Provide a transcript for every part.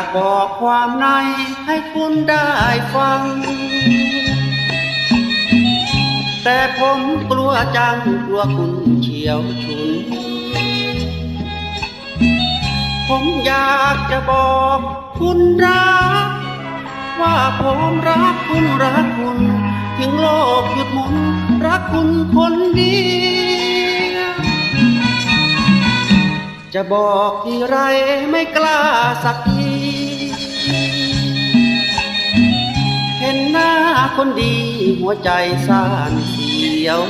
อยากบอกความในให้คุณได้ฟัง แต่ผมกลัวจังกลัวคุณเฉียวฉุน ผมอยากจะบอกคุณรัก ว่าผมรักคุณรักคุณถึงโลกหยุดหมุน รักคุณคนเดียวจะบอกที่ไรไม่กล้าสักที คนดีหัวใจสั่นเสียว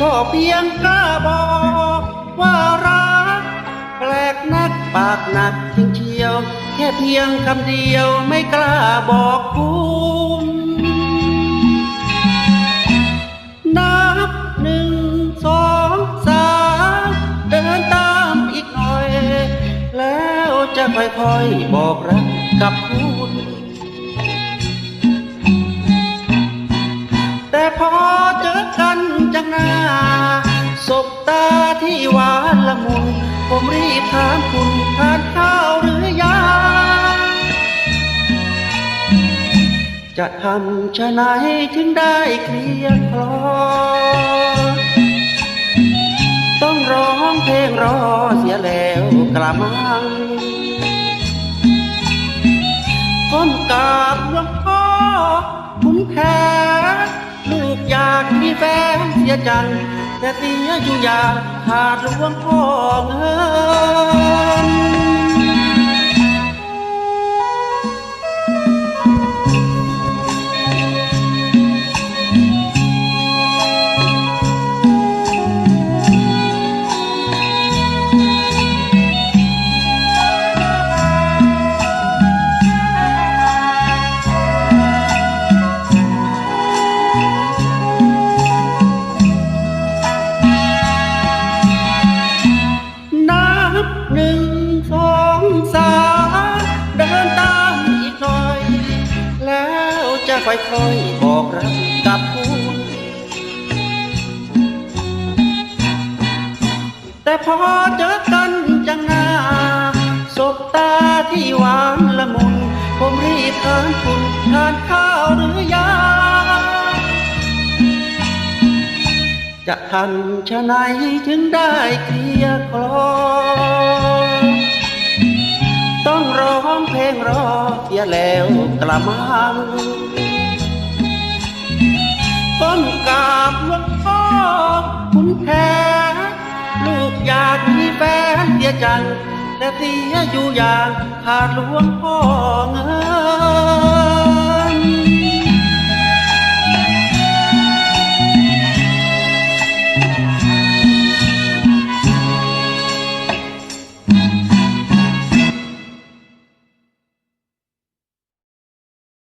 ก็เพียงกล้าบอกว่ารัก แปลกนักปากหนักจริงเชียว แค่เพียงคำเดียวไม่กล้าบอกคุณนับหนึ่งสองสามเดินตามอีกหน่อย แล้วจะค่อยๆบอกรักกับคุณ พอเจอกันจังหน้าสบตาที่หวานละมุน ผมรีบถามคุณทานข้าวหรือยังจะทำชะไหนถึงได้เคลียร์คลอ ต้องร้องเพลงรอเสียแล้วกระมังก้มกราบหลวงพ่อคุณแค่า แฟนเสียจังแต่เสียอยู่อยากขาดหลวงพ่อเงิน ค่อยๆบอกรักกับคุณแต่พอเจอกันจังหน้าสบตาที่หวานละมุน ผมรีบถามคุณทานข้าวหรือยังจะทันชะไหนถึงได้เคลียร์คลอต้องร้องเพลงรอเสียแล้วกระมัง จัง แต่เสียอยู่อย่างขาดหลวงพ่อเงิน